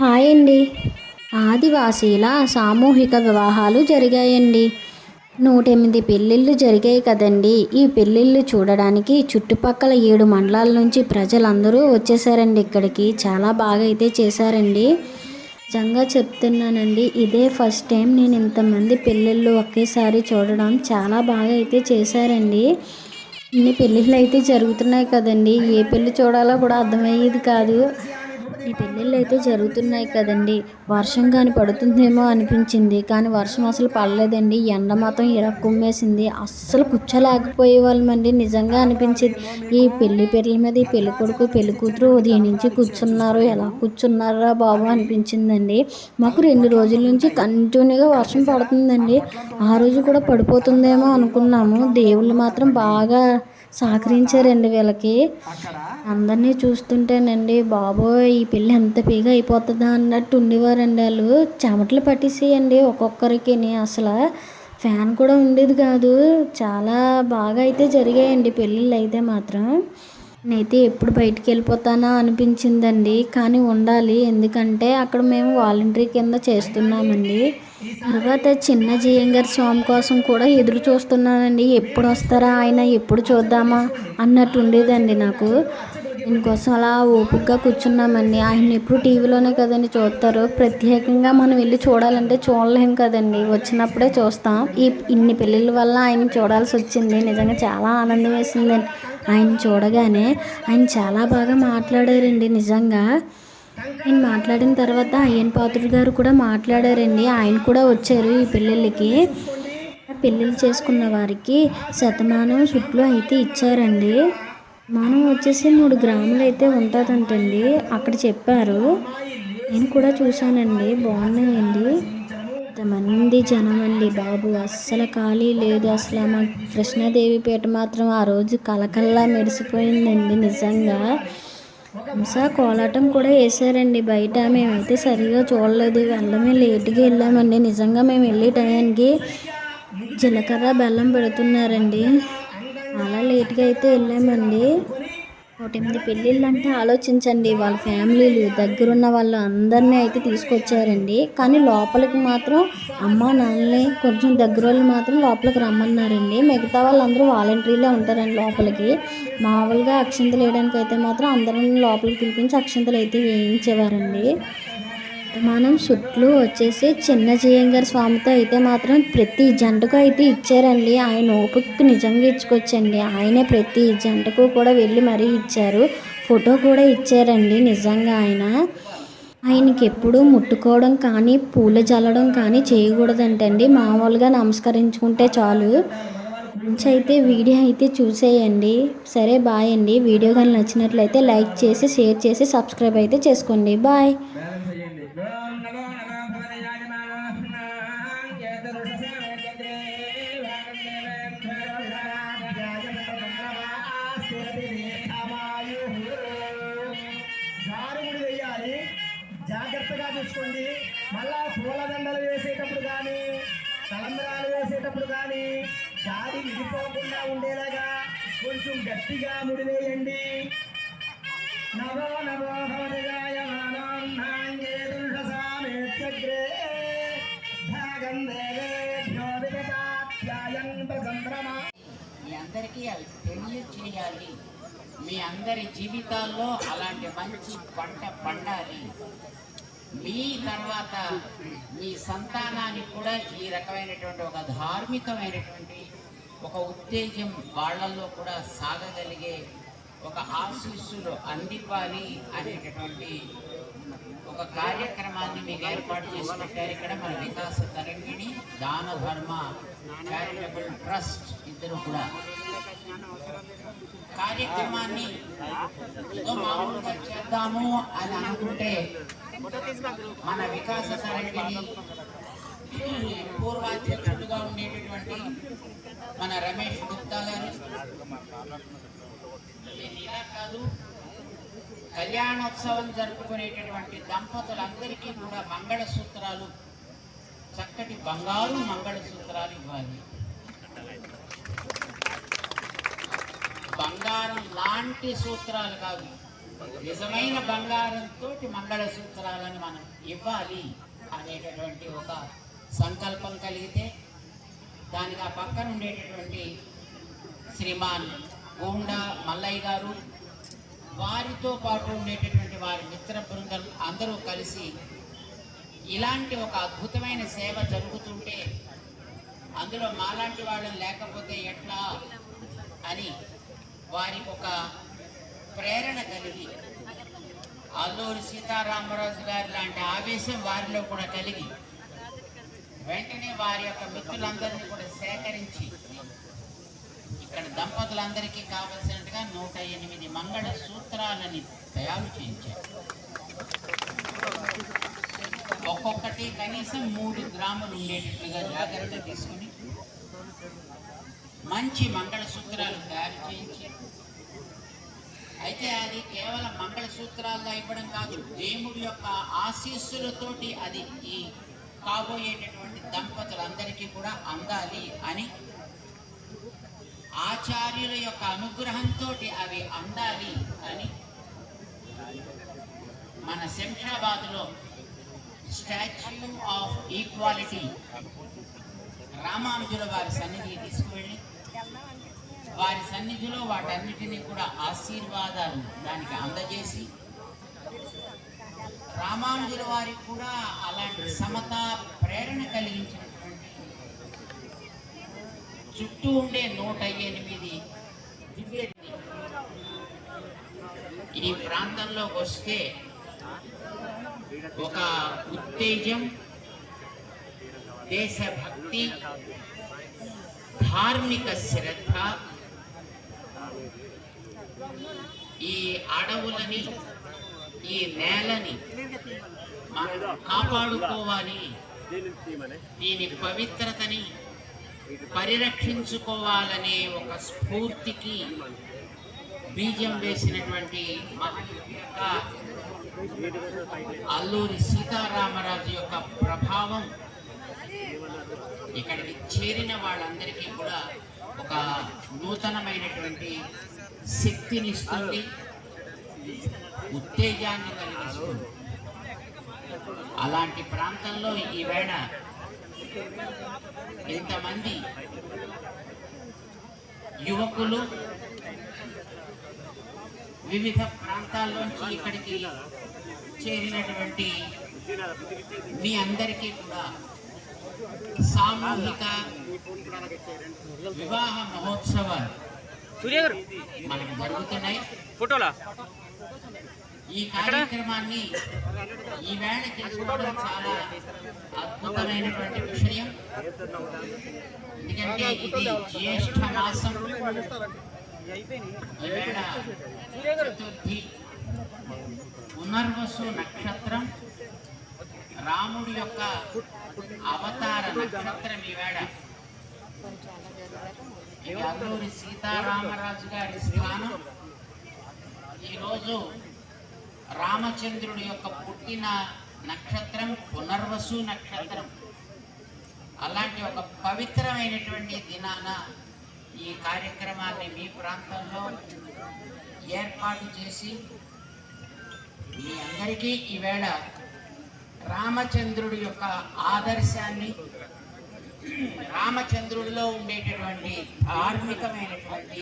Hi అండి ఆదివాసీల సామూహిక వివాహాలు జరిగాయండి. నూట ఎనిమిది పెళ్ళిళ్ళు జరిగాయి కదండి. ఈ పెళ్ళిళ్ళు చూడడానికి చుట్టుపక్కల ఏడు మండలాల నుంచి ప్రజలందరూ వచ్చేసారండి ఇక్కడికి. చాలా బాగా అయితే చేశారండి. నిజంగా చెప్తున్నానండి ఇదే ఫస్ట్ టైం నేను ఇంతమంది పెళ్ళిళ్ళు ఒకేసారి చూడడం చాలా బాగా అయితే చేశారండి. ఇన్ని పెళ్ళిళ్ళు అయితే జరుగుతున్నాయి కదండి. ఏ పెళ్ళి చూడాలో కూడా అర్థమయ్యేది కాదు. ఈ పెళ్ళిళ్ళు అయితే జరుగుతున్నాయి కదండి. వర్షం కానీ పడుతుందేమో అనిపించింది. కానీ వర్షం అసలు పడలేదండి. ఎండ మాత్రం ఇరక్కుమ్మేసింది అస్సలు కూర్చోలేకపోయే వాళ్ళమండి. నిజంగా అనిపించింది. ఈ పెళ్ళి పేర్ల మీద ఈ పెళ్ళి కొడుకు పెళ్ళి కూతురు ఉదయం నుంచి కూర్చున్నారు. ఎలా కూర్చున్నారా బాబు అనిపించిందండి. మాకు రెండు రోజుల నుంచి కంటిన్యూగా వర్షం పడుతుందండి. ఆ రోజు కూడా పడిపోతుందేమో అనుకున్నాము. దేవుళ్ళు మాత్రం బాగా సహకరించారండి వీళ్ళకి అందరినీ చూస్తుంటేనండి బాబోయ్ ఈ పెళ్ళి ఎంత బేగా అయిపోతుందా అన్నట్టు ఉండేవారండి వాళ్ళు. చెమటలు పట్టేసేయండి ఒక్కొక్కరికి అసలు ఫ్యాన్ కూడా ఉండేది కాదు. చాలా బాగా అయితే జరిగాయండి పెళ్ళిళ్ళు అయితే మాత్రం. నేనైతే ఎప్పుడు బయటికి వెళ్ళిపోతానా అనిపించిందండి. కానీ ఉండాలి. ఎందుకంటే అక్కడ మేము వాలంటరీ కింద చేస్తున్నామండి. తర్వాత చిన్న జియంగర్ స్వామి కోసం కూడా ఎదురు చూస్తున్నానండి. ఎప్పుడు వస్తారా ఆయన? ఎప్పుడు చూద్దామా? అన్నట్టు ఉండేదండి నాకు. దీనికోసం అలా ఓపికగా కూర్చున్నామండి. ఆయన ఎప్పుడు టీవీలోనే కదండి చూస్తారు. ప్రత్యేకంగా మనం వెళ్ళి చూడాలంటే చూడలేం కదండి. వచ్చినప్పుడే చూస్తాం. ఈ ఇన్ని పెళ్ళిళ్ళ వల్ల ఆయన చూడాల్సి వచ్చింది. నిజంగా చాలా ఆనందం వేసిందండి. ఆయన చూడగానే ఆయన చాలా బాగా మాట్లాడారండి నిజంగా. ఆయన మాట్లాడిన తర్వాత అయ్యన్ పాత్రుడు గారు కూడా మాట్లాడారండి. ఆయన కూడా వచ్చారు ఈ పెళ్ళిళ్ళకి. పెళ్ళిళ్ళు చేసుకున్న వారికి శతమానం చుట్లు అయితే ఇచ్చారండి. మనం వచ్చేసి మూడు గ్రాములు అయితే ఉంటుందంటండి. అక్కడ చెప్పారు. నేను కూడా చూశానండి. బాగున్నాయండి. ఇంతమంది జనం అండి బాబు? అస్సలు ఖాళీ లేదు. అసలు మా కృష్ణాదేవి పీట మాత్రం ఆ రోజు కలకల్లా మెరిసిపోయిందండి నిజంగా. హంస కోలాటం కూడా వేసారండి బయట మేమైతే సరిగా చూడలేదు. వెళ్ళమే లేట్గా వెళ్ళామండి. నిజంగా మేము వెళ్ళే టయానికి జీలకర్ర బెల్లం పెడుతున్నారండి. అలా లేట్గా అయితే వెళ్ళామండి. ఒకటి ఎనిమిది పెళ్ళిళ్ళు అంటే ఆలోచించండి. వాళ్ళ ఫ్యామిలీలు దగ్గరున్న వాళ్ళు అందరినీ అయితే తీసుకొచ్చారండి. కానీ లోపలికి మాత్రం అమ్మ నాన్నని కొంచెం దగ్గర వాళ్ళు మాత్రం లోపలికి రమ్మన్నారండి. మిగతా వాళ్ళందరూ వాలంటరీలో ఉంటారండి లోపలికి. మామూలుగా అక్షంతలు వేయడానికి అయితే మాత్రం అందరం లోపలికి పిలిపించి అక్షంతలు అయితే వేయించేవారండి. మనం సుట్లు వచ్చేసి చిన్న జీయంగారి స్వామితో అయితే మాత్రం ప్రతి జంటకు అయితే ఇచ్చారండి. ఆయన ఓపికకు నిజంగా ఇచ్చుకొచ్చండి ఆయనే ప్రతి జంటకు కూడా వెళ్ళి మరీ ఇచ్చారు. ఫోటో కూడా ఇచ్చారండి నిజంగా ఆయన. ఆయనకి ఎప్పుడూ ముట్టుకోవడం కానీ పూల చల్లడం కానీ చేయకూడదంటండి. మామూలుగా నమస్కరించుకుంటే చాలు. మంచి అయితే వీడియో అయితే చూసేయండి. సరే బాయ్ అండి. వీడియో కానీ నచ్చినట్లయితే లైక్ చేసి షేర్ చేసి సబ్స్క్రైబ్ అయితే చేసుకోండి. బాయ్. విడిపోకుండా ఉండేలాగా కొంచెం గట్టిగా ముడివేయండి నవో నవో భవనిగాయమానాన్యాగ్రే మీ అందరికీ అవి పెళ్ళి చేయాలి. మీ అందరి జీవితాల్లో అలాంటి మంచి పంట పండాలి. మీ తర్వాత మీ సంతానానికి కూడా ఈ రకమైనటువంటి ఒక ధార్మికమైనటువంటి ఒక ఉత్తేజం వాళ్ళల్లో కూడా సాగగలిగే ఒక ఆశీస్సులు అందిపాలి అనేటటువంటి ఒక కార్యక్రమాన్ని మీకు ఏర్పాటు చేసి పెట్టారు. ఇక్కడ మన వికాస తరంగిణి దాన ధర్మ చారిటబుల్ ట్రస్ట్ ఇద్దరు కూడా. కార్యక్రమాన్ని ఏదో మామూలుగా చేద్దాము అని అనుకుంటే మన వికాస తరంగిణి పూర్వాధ్యక్షుడుగా ఉండేటటువంటి మన రమేష్ గుప్తా గారు ఇలా కాదు కళ్యాణోత్సవం జరుపుకునేటటువంటి దంపతులందరికీ కూడా మంగళసూత్రాలు చక్కటి బంగారు మంగళసూత్రాలు ఇవ్వాలి. బంగారం లాంటి సూత్రాలు కాదు నిజమైన బంగారంతో మంగళసూత్రాలను మనం ఇవ్వాలి అనేటటువంటి ఒక సంకల్పం కలిగితే దానికి ఆ పక్కన ఉండేటటువంటి శ్రీమాన్ గోండా మల్లయ్య గారు వారితో పాటు ఉండేటటువంటి వారి మిత్ర బృందం అందరూ కలిసి ఇలాంటి ఒక అద్భుతమైన సేవ జరుగుతుంటే అందులో మాలాంటి వాళ్ళని లేకపోతే ఎట్లా అని వారికి ఒక ప్రేరణ కలిగి అల్లూరి సీతారామరాజు గారి లాంటి ఆవేశం వారిలో కూడా కలిగి వెంటనే వారి యొక్క మిత్రులందరినీ కూడా సేకరించి ఇక్కడ దంపతులందరికీ కావలసినట్టుగా నూట ఎనిమిది మంగళ సూత్రాలని తయారు చేయించారు. ఒక్కొక్కటి కనీసం మూడు గ్రాములు ఉండేటట్లుగా జాగ్రత్త తీసుకుని మంచి మంగళసూత్రాలు తయారు చేయించి అయితే అది కేవలం మంగళసూత్రాల్లో ఇవ్వడం కాదు దేవుడి యొక్క ఆశీస్సులతోటి అది ఈ కాబోయేటటువంటి దంపతులందరికీ కూడా అందాలి అని ఆచార్యుల యొక్క అనుగ్రహంతో అవి అందాలి అని మన శంషాబాద్లో స్టాచ్యూ ఆఫ్ ఈక్వాలిటీ రామానుజుల వారి సన్నిధికి తీసుకువెళ్ళి వారి సన్నిధిలో వాటన్నిటినీ కూడా ఆశీర్వాదాలు దానికి అందజేసి రామానుజుల వారికి కూడా అలాంటి సమత ప్రేరణ కలిగించినటువంటి చుట్టూ ఉండే నూట ఎనిమిది దివ్య ఈ ప్రాంతంలోకి వస్తే ఒక ఉత్తేజం దేశభక్తి ధార్మిక శ్రద్ధ ఈ అడవులని ఈ నేలని మనం కాపాడుకోవాలి. దీని పవిత్రతని పరిరక్షించుకోవాలనే ఒక స్ఫూర్తికి బీజం వేసినటువంటి అల్లూరి సీతారామరాజు యొక్క ప్రభావం ఇక్కడికి చేరిన వాళ్ళందరికీ కూడా ఒక నూతనమైనటువంటి శక్తినిస్తుంది ఉత్తేజాన్ని కలిగిస్తుంది. అలాంటి ప్రాంతంలో ఈవేళ ఇంతమంది యువకులు వివిధ ప్రాంతాల్లోంచి ఇక్కడికి చేరినటువంటి మీ అందరికీ కూడా సామూహిక వివాహ మహోత్సవాలు మనకు జరుగుతున్నాయి. ఫోటోలా? ఈ కార్యక్రమాన్ని ఈవేళ చేసుకోవడం చాలా అద్భుతమైనటువంటి విషయం. ఎందుకంటే ఇది జ్యేష్ఠ మాసం. ఈవేళ చతుర్థి పునర్వసు నక్షత్రం. రాముడి యొక్క అవతార నక్షత్రం ఈవేళ. ఇది అల్లూరి సీతారామరాజు గారి స్థానం. ఈరోజు రామచంద్రుడి యొక్క పుట్టిన నక్షత్రం పునర్వసు నక్షత్రం. అలాంటి ఒక పవిత్రమైనటువంటి దినాన ఈ కార్యక్రమాన్ని మీ ప్రాంతంలో ఏర్పాటు చేసి మీ అందరికీ ఈవేళ రామచంద్రుడి యొక్క ఆదర్శాన్ని రామచంద్రుడిలో ఉండేటటువంటి ధార్మికమైనటువంటి